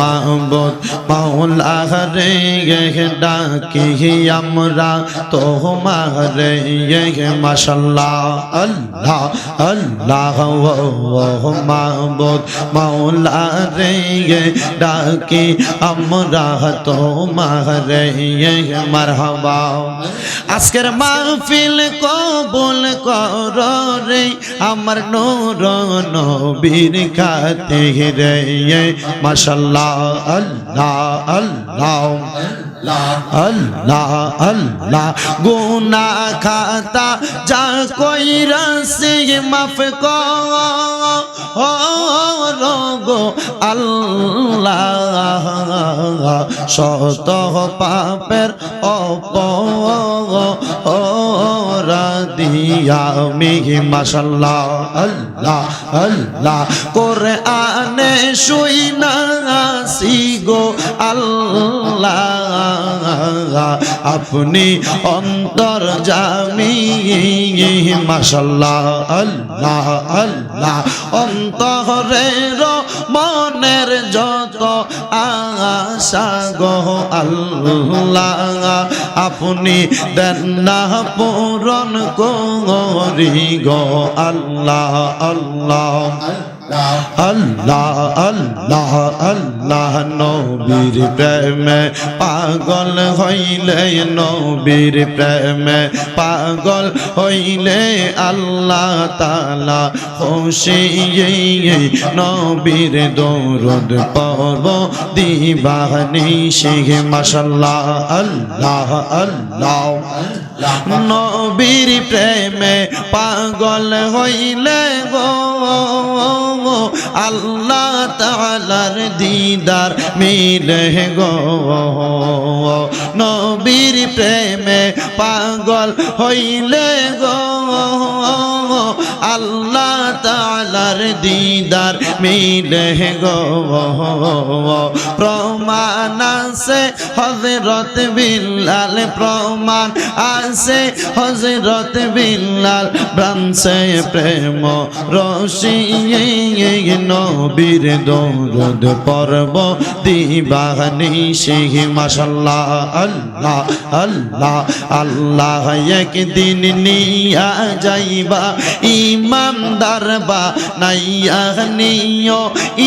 মাহবুদ মাওলা রে ডাকি আমরা, তোমার রে মাশাল্লাহ, আল্লাহ আল্লাহ ও মাহবুদ মাওলা রে ডাকি আমরা, তোমার রে মারহাবা। আজকের মাহফিল কবুল কর রে, আমার নূর নবীর খাতে রে মাশাল্লাহ, আল্লাহ আল্লাহ আল্লাহ আল্লাহ। গুনা খাতা যা কই রসে মাফ গো আল্লাহ, শত পাপের অপ দিয়া মিহি মাশাল্লাহ, আল্লাহ আল্লাহ। করে আনে শুই না গো আল্লাহ। আপনি অন্তর জামি মাশাল্লাহ, আল্লাহ আল্লাহ। অন্তরের মনের যত আশা গো আল্লাহ। আপনি দেন না পূরণ করি গ আল্লাহ আল্লাহ। আল্লাহ আল্লাহ আল্লাহ নবীর প্রেমে পাগল হইলে নবীর প্রেমে পাগল হইলে আল্লাহ তালা খুশি নবীর দৌরদ পর্ব দিবানি শিখ মাসাল্লাহ আল্লাহ আল্লাহ। নবীর প্রেমে পাগল হইলে গো আল্লাহ তালার দিদার মিলে গো। নবীর প্রেমে পাগল হইলে গো। আল্লাহ তালার দিদার মিলে গো। প্রমাণ আছে হজরত বিল্লাল প্রমাণ আছে হজরত বিল্লাল ব্রাঞ্চে প্রেম রশি নবীর দৌরদ পর্ব দিবানি সিহ মাসাল্লাহ আল্লাহ আল্লাহ আল্লাহ, একদিন নিয়া যাইবা ইমানদার বা নাইয়া নিয়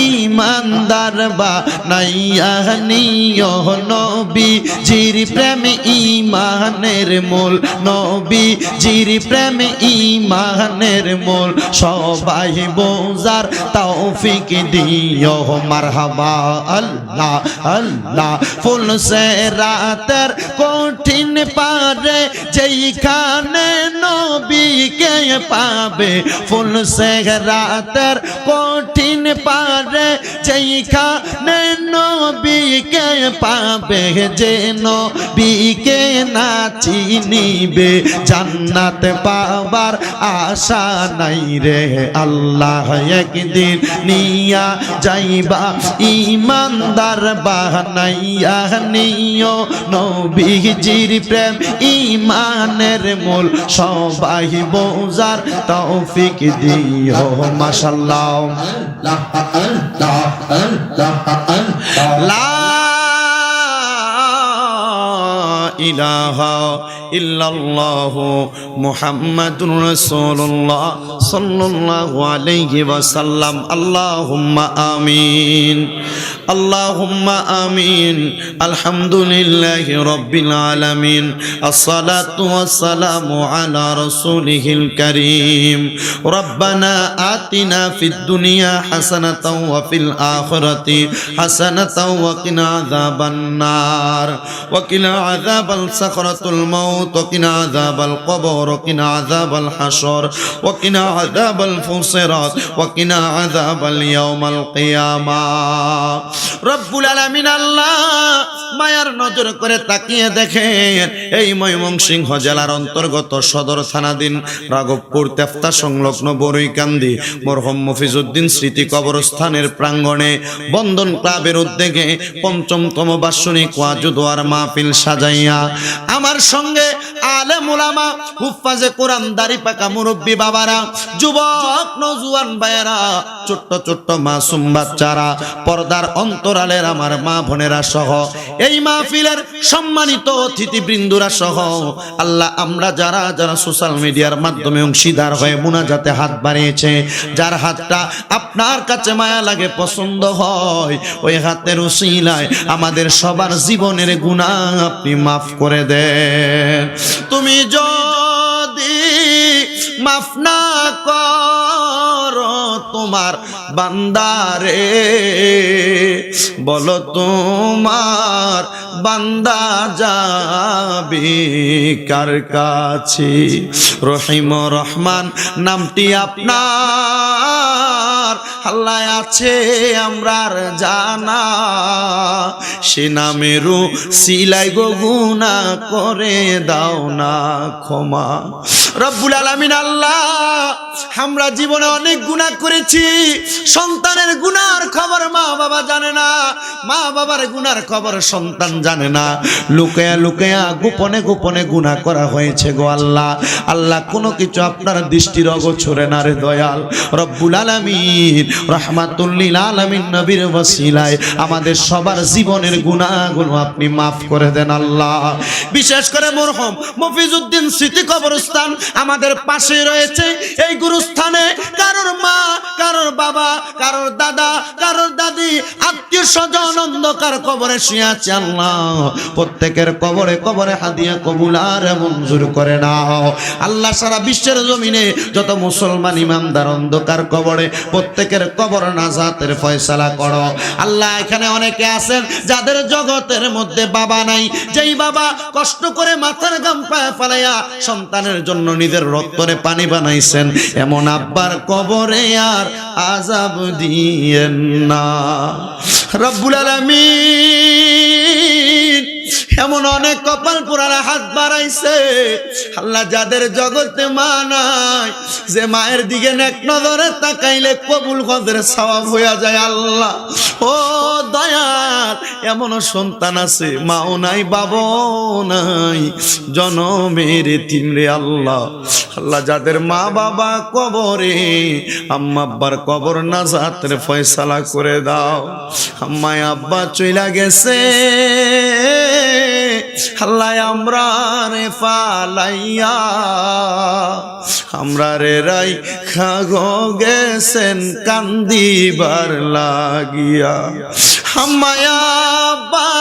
ইমানদার বা নাইয়া নিয় নবী। জির প্রেম ইমানের মূল নবী। জির প্রেম ইমানের মূল সবাই বোঝার তৌফিক দিও মারহাবা আল্লাহ আল্লাহ। ফুল সে কঠিন পারে, যেইখানে পাবে ফুল সে রাতের কঠিন পারে যেইখানে নবীকে পাবে, যে নবীকে না চিনিবে, জান্নাত পাবার আশা নাই রে। আল্লাহ একদিন নিয়া যাইবা, ইমানদার বাহানাইয়া নিও। নবীজির প্রেম, ইমানের মূল, সবাই বোঝার তৌফিক দিও মাশাল্লাহ লা ইলাহা ইল্লাল্লাহু মুহাম্মাদুর রাসূলুল্লাহ সাল্লাল্লাহু আলাইহি ওয়াসাল্লাম। আল্লাহুম্মা আমিন। আল্লাহুম্মা আমিন, আলহামদুলিল্লাহি রাব্বিল আলামিন, আসসালাতু ওয়াসসালামু আলা রাসূলিহিল কারীম। রব্বানা আতিনা ফিদ দুনিয়া হাসানাতাও ওয়া ফিল আখিরাতি হাসানাতাও ওয়া কিনা আযাবান নার। ওয়া কিনা আযাবাল সাকরাতুল মাউত, ওয়া কিনা আযাবাল কবর, ওয়া কিনা আযাবাল হাসর ওয়া কিনা আযাবাল রব্বুল আলামিন আল্লাহ মায়ার নজর করে তাকিয়ে দেখেন, এই ময়মনসিংহ জেলার অন্তর্গত সদর থানাধীন রাঘবপুর তেফতা সংলগ্ন বরৈকান্দি মরহম মফিজউদ্দিন স্মৃতি কবরস্থানের প্রাঙ্গণে বন্ধন ক্লাবের উদ্যোগে পঞ্চমতম বার্ষিক ওয়াজুদোয়ার মাহফিল সাজাইয়া, আমার সঙ্গে আলে ওলামা হুফাজে কোরআন দাড়ি পাকা মুরব্বী বাবারা, যুবক নজুয়ান ভাইয়েরা, ছোট্ট ছোট্ট মাসুম বাচ্চারা, পর্দার অন্তরালের আমার মা বোনেরা সহ, এই মাহফিলের সম্মানিত অতিথিবৃন্দুরা সহ, আল্লাহ আমরা যারা যারা সোশ্যাল মিডিয়ার মাধ্যমে অংশীদার হয়ে মুনাজাতে হাত বাড়িয়েছে, যার হাতটা আপনার কাছে মায়া লাগে, পছন্দ হয়, ওই হাতের উসিলায় আমাদের সবার জীবনের গুণা আপনি মাফ করে দেন। তুমি যদি মাফ না করো তোমার বান্দারে। বলো তোমার বান্দা যাবি কার কাছে? রহিম রহমান, নামটি আপনার। আল্লাহ আছে আমরার জানা। সে নামেরও সিলাই গো গুনা করে দাও না ক্ষমা। রব্বুল আলামিন আল্লাহ আমরা জীবনে অনেক গুনাহ করেছি। সন্তানের গুনার খবর মা বাবা জানে না। মা বাবার গুনার খবর সন্তান জানে না। লুকায়া লুকায়া গোপনে গোপনে গুনাহ করা হয়েছে গো আল্লাহ। আল্লাহ কোনো কিছু আপনার দৃষ্টির অগোচরে না রে দয়াল। রব্বুল আলামিন, রহমাতুল্লিল আলামিন নবীর ওসিলায় আমাদের সবার জীবনের গুনাহগুলো আপনি মাফ করে দেন আল্লাহ। বিশেষ করে মরহম মফিজউদ্দিন স্মৃতি কবরস্থান আমাদের পাশে রয়েছে। এই গুরুস্থানে কারোর মা, কারোর বাবা, কারোর দাদা, কারোর দাদি, আত্মীয় স্বজন অন্ধকার কবরে শুয়ে আছে আল্লাহ। প্রত্যেকের কবরে কবরে হাদিয়া কবুল আর মঞ্জুর করে নাও। আল্লাহ সারা বিশ্বের জমিনে যত মুসলমান ইমানদার অন্ধকার কবরে প্রত্যেকের কবর নাজাতের ফয়সালা করো। আল্লাহ এখানে অনেকে আছেন যাদের জগতের মধ্যে বাবা নাই, যেই বাবা কষ্ট করে মাথার গাম পায়ে ফেলাইয়া সন্তানের জন্য নিজের রক্তরে পানি বানাইছেন, এমন আব্বার কবরে আর আজাব দিয়েন না। রব্বুল আলামিন এমন অনেক কপাল পোড়ারা হাত বাড়াইছে। আল্লাহ যাদের জগতে মা নাই, যে মায়ের দিকে এক নজরে তাকাইলে কবুল কদের সওয়াব হইয়া যায় আল্লাহ। ও দয়াল এমন সন্তান আছে, মাও নাই, বাবাও নাই, জনমের তিমরে আল্লাহ। আল্লাহ যাদের মা বাবা কবরে, আম্মা আব্বার কবর না জাতের ফয়সালা করে দাও। আম্মায় আব্বা চইলা গেছে। আল্লাহ আমরা রে ফালাইয়া, আমরা রে রাই খাগো গেছেন কান্দিবার লাগিয়া। হামায়া বা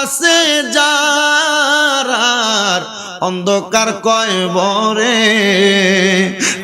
আছে যারার অন্ধকার কয় বরে?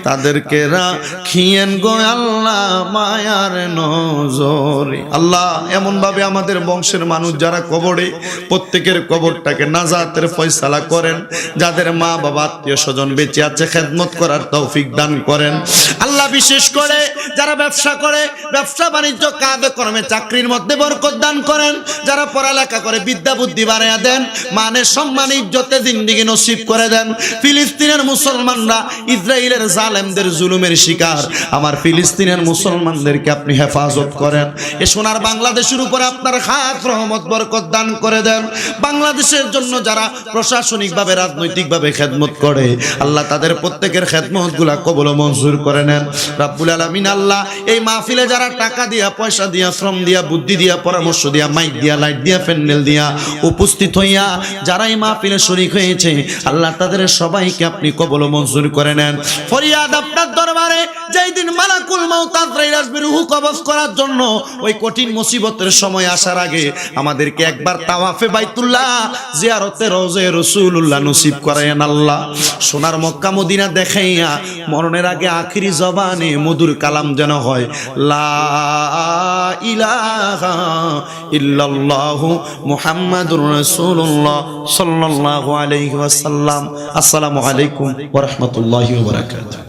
তাদেরকে রাখিয়েন গো আল্লাহ মায়ার নজরে। আল্লাহ, এমনভাবে আমাদের বংশের মানুষ যারা কবরে, প্রত্যেকের কবরটাকে নাজাতের ফয়সালা করেন, যাদের মা বাবা আত্মীয় স্বজন বেঁচে আছে, খেদমত করার তৌফিক দান করেন। আল্লাহ বিশেষ করে যারা ব্যবসা করে, ব্যবসা বাণিজ্য, কাজে কর্মে চাকরির মধ্যে বরকত দান করেন, যারা পড়ালেখা করে, বিদ্যা বুদ্ধি বাড়াইয়া দেন মানে সম্মান, ইজ্জতে জিন্দিগি নসিব করে দেন। ফিলিস্তিনের মুসলমানরা ইসরায়েলের জালেমদের জুলুমের শিকার। আমার ফিলিস্তিনের মুসলমানদেরকে আপনি হেফাজত করেন। এ সোনার বাংলাদেশের উপরে আপনার খাত রহমত, বরকত দান করে দেন। বাংলাদেশের জন্য যারা প্রশাসনিকভাবে, রাজনৈতিকভাবে খেদমত করে, আল্লাহ তাদের প্রত্যেকের খেদমতগুলা কবল মঞ্জুর করে নেন রাব্বুল আলামিন আল্লাহ, এই মাহফিলে যারা টাকা দিয়া, পয়সা দিয়া, শ্রম দিয়া, বুদ্ধি দিয়া, পরামর্শ দিয়া, মাইক দিয়া, লাইট দিয়া, প্যান্ডেল দিয়া উপস্থিত হইয়া যারা এই মাহফিলে শরিক হয়েছে, আল্লাহ তাদের সবাইকে আপনি কবল মঞ্জুর করে নেন। ফরিয়াদ আপনার দরবারে, যেই দিন মালাকুল মাউত আজরাইল আসবে রুহু কবজ করার জন্য, ওই কঠিন মুসিবতের সময় আসার আগে আমাদেরকে একবার তাওয়াফে বাইতুল্লাহ জিয়ারতে রোজে রসুল্লাহ নসিব করায়েন আল্লাহ। সোনার মক্কা মদিনা দেখাইয়া মরণের আগে আখিরি জবানে মধুর কালাম যেন হয়। লা ইলাহা ইল্লাল্লাহু মুহাম্মাদুর রাসূলুল্লাহ সাল্লাল্লাহু আলাইহি ওয়াসাল্লাম। আসসালামু আলাইকুম ওয়া রাহমাতুল্লাহি ওয়া বারাকাতুহু।